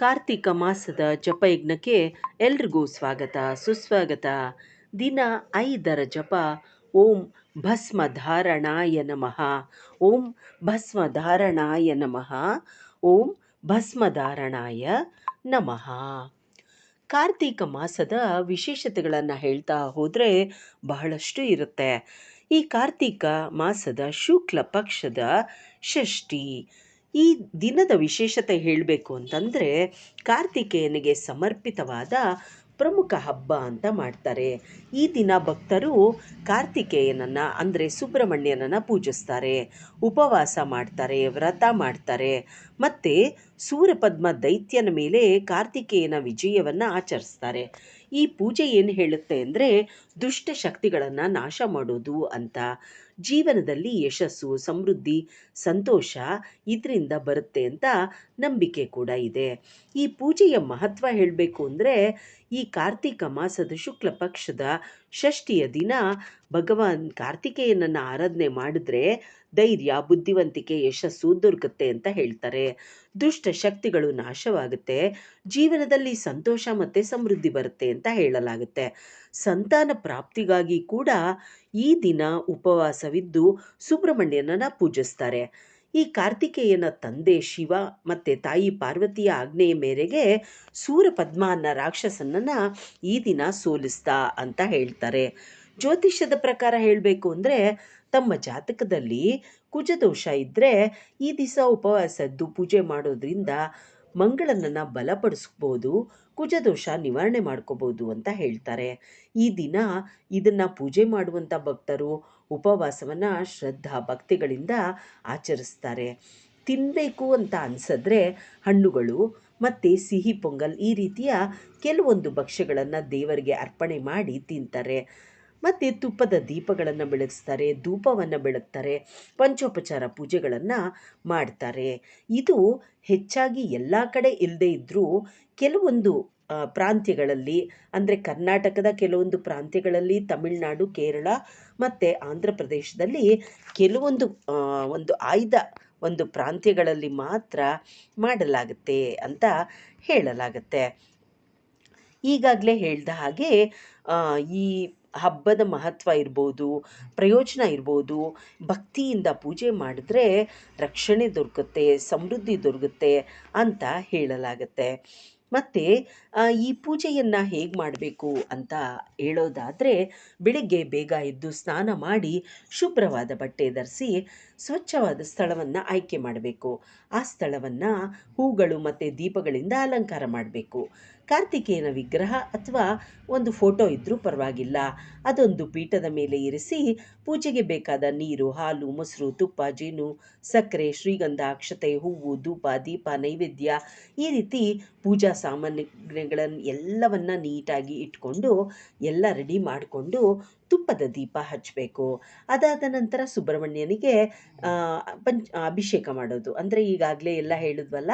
ಕಾರ್ತಿಕ ಮಾಸದ ಜಪಯಜ್ಞಕ್ಕೆ ಎಲ್ರಿಗೂ ಸ್ವಾಗತ, ಸುಸ್ವಾಗತ. ದಿನ ಐದರ ಜಪ. ಓಂ ಭಸ್ಮಧಾರಣಾಯ ನಮಃ. ಓಂ ಭಸ್ಮಧಾರಣಾಯ ನಮಃ. ಓಂ ಭಸ್ಮಧಾರಣಾಯ ನಮಃ. ಕಾರ್ತಿಕ ಮಾಸದ ವಿಶೇಷತೆಗಳನ್ನು ಹೇಳ್ತಾ ಹೋದರೆ ಬಹಳಷ್ಟು ಇರುತ್ತೆ. ಈ ಕಾರ್ತಿಕ ಮಾಸದ ಶುಕ್ಲ ಪಕ್ಷದ ಷಷ್ಠಿ. ಈ ದಿನದ ವಿಶೇಷತೆ ಹೇಳಬೇಕು ಅಂತಂದರೆ ಕಾರ್ತಿಕೇಯನಿಗೆ ಸಮರ್ಪಿತವಾದ ಪ್ರಮುಖ ಹಬ್ಬ ಅಂತ ಮಾಡ್ತಾರೆ. ಈ ದಿನ ಭಕ್ತರು ಕಾರ್ತಿಕೇಯನನ್ನು, ಅಂದರೆ ಸುಬ್ರಹ್ಮಣ್ಯನನ್ನು ಪೂಜಿಸ್ತಾರೆ. ಉಪವಾಸ ಮಾಡ್ತಾರೆ, ವ್ರತ ಮಾಡ್ತಾರೆ. ಮತ್ತು ಸೂರ್ಯಪದ್ಮ ದೈತ್ಯನ ಮೇಲೆ ಕಾರ್ತಿಕೇಯನ ವಿಜಯವನ್ನು ಆಚರಿಸ್ತಾರೆ. ಈ ಪೂಜೆ ಏನು ಹೇಳುತ್ತೆ ಅಂದರೆ ದುಷ್ಟ ಶಕ್ತಿಗಳನ್ನು ನಾಶ ಮಾಡೋದು ಅಂತ. ಜೀವನದಲ್ಲಿ ಯಶಸ್ಸು, ಸಮೃದ್ಧಿ, ಸಂತೋಷ ಇದರಿಂದ ಬರುತ್ತೆ ಅಂತ ನಂಬಿಕೆ ಕೂಡ ಇದೆ. ಈ ಪೂಜೆಯ ಮಹತ್ವ ಹೇಳಬೇಕು ಅಂದರೆ ಈ ಕಾರ್ತಿಕ ಮಾಸದ ಶುಕ್ಲ ಪಕ್ಷದ ಷಷ್ಠಿಯ ದಿನ ಭಗವಾನ್ ಕಾರ್ತಿಕೇಯನನ್ನು ಆರಾಧನೆ ಮಾಡಿದ್ರೆ ಧೈರ್ಯ, ಬುದ್ಧಿವಂತಿಕೆ, ಯಶಸ್ಸು ದೊರಕುತ್ತೆ ಅಂತ ಹೇಳ್ತಾರೆ. ದುಷ್ಟ ಶಕ್ತಿಗಳು ನಾಶವಾಗುತ್ತೆ. ಜೀವನದಲ್ಲಿ ಸಂತೋಷ ಮತ್ತು ಸಮೃದ್ಧಿ ಬರುತ್ತೆ ಅಂತ ಹೇಳಲಾಗುತ್ತೆ. ಸಂತಾನ ಪ್ರಾಪ್ತಿಗಾಗಿ ಕೂಡ ಈ ದಿನ ಉಪವಾಸವಿದ್ದು ಸುಬ್ರಹ್ಮಣ್ಯನನ್ನು ಪೂಜಿಸ್ತಾರೆ. ಈ ಕಾರ್ತಿಕೇಯನ ತಂದೆ ಶಿವ ಮತ್ತು ತಾಯಿ ಪಾರ್ವತಿಯ ಆಜ್ಞೆಯ ಮೇರೆಗೆ ಸೂರಪದ್ಮ ಅನ್ನ ರಾಕ್ಷಸನನ್ನು ಈ ದಿನ ಸೋಲಿಸ್ತಾ ಅಂತ ಹೇಳ್ತಾರೆ. ಜ್ಯೋತಿಷ್ಯದ ಪ್ರಕಾರ ಹೇಳಬೇಕು ಅಂದರೆ ತಮ್ಮ ಜಾತಕದಲ್ಲಿ ಕುಜದೋಷ ಇದ್ದರೆ ಈ ದಿವಸ ಉಪವಾಸದ್ದು ಪೂಜೆ ಮಾಡೋದ್ರಿಂದ ಮಂಗಳನನ್ನು ಬಲಪಡಿಸ್ಬೋದು, ಕುಜದೋಷ ನಿವಾರಣೆ ಮಾಡ್ಕೋಬೋದು ಅಂತ ಹೇಳ್ತಾರೆ. ಈ ದಿನ ಇದನ್ನು ಪೂಜೆ ಮಾಡುವಂಥ ಭಕ್ತರು ಉಪವಾಸವನ್ನು ಶ್ರದ್ಧಾ ಭಕ್ತಿಗಳಿಂದ ಆಚರಿಸ್ತಾರೆ. ತಿನ್ನಬೇಕು ಅಂತ ಅನಿಸಿದ್ರೆ ಹಣ್ಣುಗಳು ಮತ್ತು ಸಿಹಿ ಪೊಂಗಲ್ ಈ ರೀತಿಯ ಕೆಲವೊಂದು ಭಕ್ಷ್ಯಗಳನ್ನು ದೇವರಿಗೆ ಅರ್ಪಣೆ ಮಾಡಿ ತಿಂತಾರೆ. ಮತ್ತು ತುಪ್ಪದ ದೀಪಗಳನ್ನು ಬೆಳಗಿಸ್ತಾರೆ, ಧೂಪವನ್ನು ಬೆಳಗ್ತಾರೆ, ಪಂಚೋಪಚಾರ ಪೂಜೆಗಳನ್ನು ಮಾಡ್ತಾರೆ. ಇದು ಹೆಚ್ಚಾಗಿ ಎಲ್ಲ ಕಡೆ ಇಲ್ಲದೇ ಇದ್ದರೂ ಕೆಲವೊಂದು ಪ್ರಾಂತ್ಯಗಳಲ್ಲಿ, ಅಂದರೆ ಕರ್ನಾಟಕದ ಕೆಲವೊಂದು ಪ್ರಾಂತ್ಯಗಳಲ್ಲಿ, ತಮಿಳುನಾಡು, ಕೇರಳ ಮತ್ತು ಆಂಧ್ರ ಪ್ರದೇಶದಲ್ಲಿ ಕೆಲವೊಂದು ಒಂದು ಆಯ್ದ ಒಂದು ಪ್ರಾಂತ್ಯಗಳಲ್ಲಿ ಮಾತ್ರ ಮಾಡಲಾಗುತ್ತೆ ಅಂತ ಹೇಳಲಾಗುತ್ತೆ. ಈಗಾಗಲೇ ಹೇಳ್ದ ಹಾಗೆ ಈ ಹಬ್ಬದ ಮಹತ್ವ ಇರ್ಬೋದು, ಪ್ರಯೋಜನ ಇರ್ಬೋದು, ಭಕ್ತಿಯಿಂದ ಪೂಜೆ ಮಾಡಿದ್ರೆ ರಕ್ಷಣೆ ದೊರಕುತ್ತೆ, ಸಮೃದ್ಧಿ ದೊರಕುತ್ತೆ ಅಂತ ಹೇಳಲಾಗುತ್ತೆ. ಮತ್ತು ಈ ಪೂಜೆಯನ್ನು ಹೇಗೆ ಮಾಡಬೇಕು ಅಂತ ಹೇಳೋದಾದರೆ ಬೆಳಿಗ್ಗೆ ಬೇಗ ಎದ್ದು ಸ್ನಾನ ಮಾಡಿ ಶುಭ್ರವಾದ ಬಟ್ಟೆ ಧರಿಸಿ ಸ್ವಚ್ಛವಾದ ಸ್ಥಳವನ್ನು ಆಯ್ಕೆ ಮಾಡಬೇಕು. ಆ ಸ್ಥಳವನ್ನು ಹೂಗಳು ಮತ್ತು ದೀಪಗಳಿಂದ ಅಲಂಕಾರ ಮಾಡಬೇಕು. ಕಾರ್ತಿಕೇಯನ ವಿಗ್ರಹ ಅಥವಾ ಒಂದು ಫೋಟೋ ಇದ್ದರೂ ಪರವಾಗಿಲ್ಲ. ಅದೊಂದು ಪೀಠದ ಮೇಲೆ ಇರಿಸಿ ಪೂಜೆಗೆ ಬೇಕಾದ ನೀರು, ಹಾಲು, ಮೊಸರು, ತುಪ್ಪ, ಜೇನು, ಸಕ್ಕರೆ, ಶ್ರೀಗಂಧ, ಅಕ್ಷತೆ, ಹೂವು, ಧೂಪ, ದೀಪ, ನೈವೇದ್ಯ ಈ ರೀತಿ ಪೂಜಾ ಸಾಮಾನ್ಯಗಳನ್ನು ಎಲ್ಲವನ್ನು ನೀಟಾಗಿ ಇಟ್ಕೊಂಡು ಎಲ್ಲ ರೆಡಿ ಮಾಡಿಕೊಂಡು ತುಪ್ಪದ ದೀಪ ಹಚ್ಚಬೇಕು ಅದಾದ ನಂತರ ಸುಬ್ರಹ್ಮಣ್ಯನಿಗೆ ಪಂಚ ಅಭಿಷೇಕ ಮಾಡೋದು. ಅಂದರೆ ಈಗಾಗಲೇ ಎಲ್ಲ ಹೇಳಿದ್ವಲ್ಲ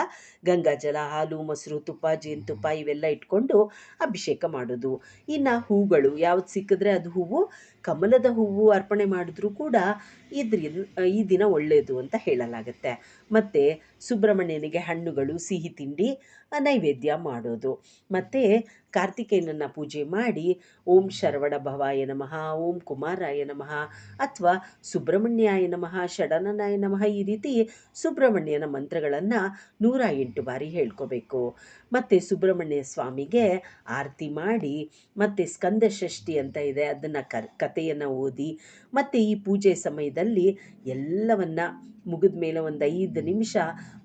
ಗಂಗಾಜಲ ಹಾಲು ಮೊಸರು ತುಪ್ಪ ಜೇನುತುಪ್ಪ ಇವೆಲ್ಲ ಇಟ್ಕೊಂಡು ಅಭಿಷೇಕ ಮಾಡೋದು. ಇನ್ನು ಹೂಗಳು ಯಾವ್ದು ಸಿಕ್ಕಿದ್ರೆ ಅದು ಹೂವು ಕಮಲದ ಹೂವು ಅರ್ಪಣೆ ಮಾಡಿದ್ರೂ ಕೂಡ ಇದ್ರ ಈ ದಿನ ಒಳ್ಳೆಯದು ಅಂತ ಹೇಳಲಾಗುತ್ತೆ. ಮತ್ತು ಸುಬ್ರಹ್ಮಣ್ಯನಿಗೆ ಹಣ್ಣುಗಳು ಸಿಹಿ ತಿಂಡಿ ನೈವೇದ್ಯ ಮಾಡೋದು. ಮತ್ತು ಕಾರ್ತಿಕೇಯನನ್ನು ಪೂಜೆ ಮಾಡಿ ಓಂ ಶರವಣ ಭವಾಯ ನಮಃ ಓಂ ಕುಮಾರಾಯ ನಮಃ ಅಥವಾ ಸುಬ್ರಹ್ಮಣ್ಯಾಯ ನಮಃ ಷಡನನಾಯ ನಮಃ ಈ ರೀತಿ ಸುಬ್ರಹ್ಮಣ್ಯನ ಮಂತ್ರಗಳನ್ನು ನೂರ ಎಂಟು ಬಾರಿ ಹೇಳ್ಕೋಬೇಕು. ಮತ್ತು ಸುಬ್ರಹ್ಮಣ್ಯ ಸ್ವಾಮಿಗೆ ಆರತಿ ಮಾಡಿ ಮತ್ತು ಸ್ಕಂದ ಷಷ್ಠಿ ಅಂತ ಇದೆ ಅದನ್ನು ಕರ್ ಕಥೆಯನ್ನು ಓದಿ ಮತ್ತು ಈ ಪೂಜೆ ಸಮಯದಲ್ಲಿ ಎಲ್ಲವನ್ನ ಮುಗಿದ ಮೇಲೆ ಒಂದು ಐದು ನಿಮಿಷ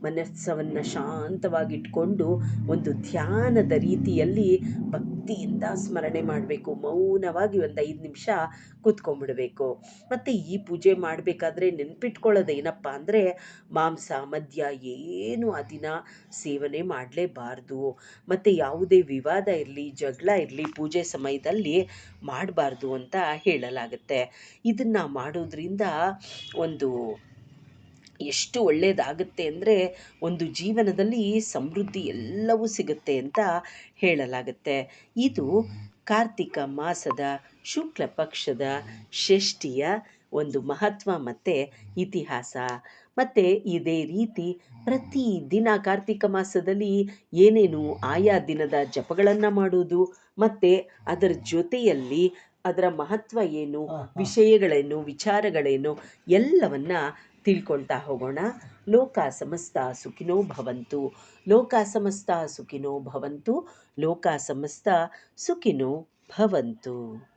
ಮನಸ್ಸವನ್ನು ಶಾಂತವಾಗಿಟ್ಕೊಂಡು ಒಂದು ಧ್ಯಾನದ ರೀತಿಯಲ್ಲಿ ಭಕ್ತಿಯಿಂದ ಸ್ಮರಣೆ ಮಾಡಬೇಕು, ಮೌನವಾಗಿ ಒಂದು ಐದು ನಿಮಿಷ ಕೂತ್ಕೊಂಡ್ಬಿಡಬೇಕು. ಮತ್ತು ಈ ಪೂಜೆ ಮಾಡಬೇಕಾದ್ರೆ ನೆನ್ಪಿಟ್ಕೊಳ್ಳೋದು ಏನಪ್ಪ ಅಂದರೆ ಮಾಂಸ, ಮದ್ಯ, ಏನು ಆ ದಿನ ಸೇವನೆ ಮಾಡಲೇಬಾರ್ದು. ಮತ್ತು ಯಾವುದೇ ವಿವಾದ ಇರಲಿ, ಜಗಳ ಇರಲಿ, ಪೂಜೆ ಸಮಯದಲ್ಲಿ ಮಾಡಬಾರ್ದು ಅಂತ ಹೇಳಲಾಗುತ್ತೆ. ಇದನ್ನು ಮಾಡೋದ್ರಿಂದ ಒಂದು ಎಷ್ಟು ಒಳ್ಳೆಯದಾಗುತ್ತೆ ಅಂದರೆ ಒಂದು ಜೀವನದಲ್ಲಿ ಸಮೃದ್ಧಿ ಎಲ್ಲವೂ ಸಿಗುತ್ತೆ ಅಂತ ಹೇಳಲಾಗುತ್ತೆ. ಇದು ಕಾರ್ತಿಕ ಮಾಸದ ಶುಕ್ಲ ಪಕ್ಷದ ಷಷ್ಠಿಯ ಒಂದು ಮಹತ್ವ ಮತ್ತು ಇತಿಹಾಸ. ಮತ್ತು ಇದೇ ರೀತಿ ಪ್ರತಿ ದಿನ ಕಾರ್ತಿಕ ಮಾಸದಲ್ಲಿ ಏನೇನು ಆಯಾ ದಿನದ ಜಪಗಳನ್ನು ಮಾಡುವುದು ಮತ್ತು ಅದರ ಜೊತೆಯಲ್ಲಿ ಅದರ ಮಹತ್ವ ಏನು ವಿಷಯಗಳೇನು ವಿಚಾರಗಳೇನು ಎಲ್ಲವನ್ನ ತಿಳ್ಕೊಳ್ತಾ ಹೋಗೋಣ. ಲೋಕ ಸಮಸ್ತ ಸುಖಿನೋ ಭವಂತು. ಲೋಕ ಸಮಸ್ತ ಸುಖಿನೋ ಭವಂತು. ಲೋಕ ಸಮಸ್ತ ಸುಖಿನೋ ಭವಂತು.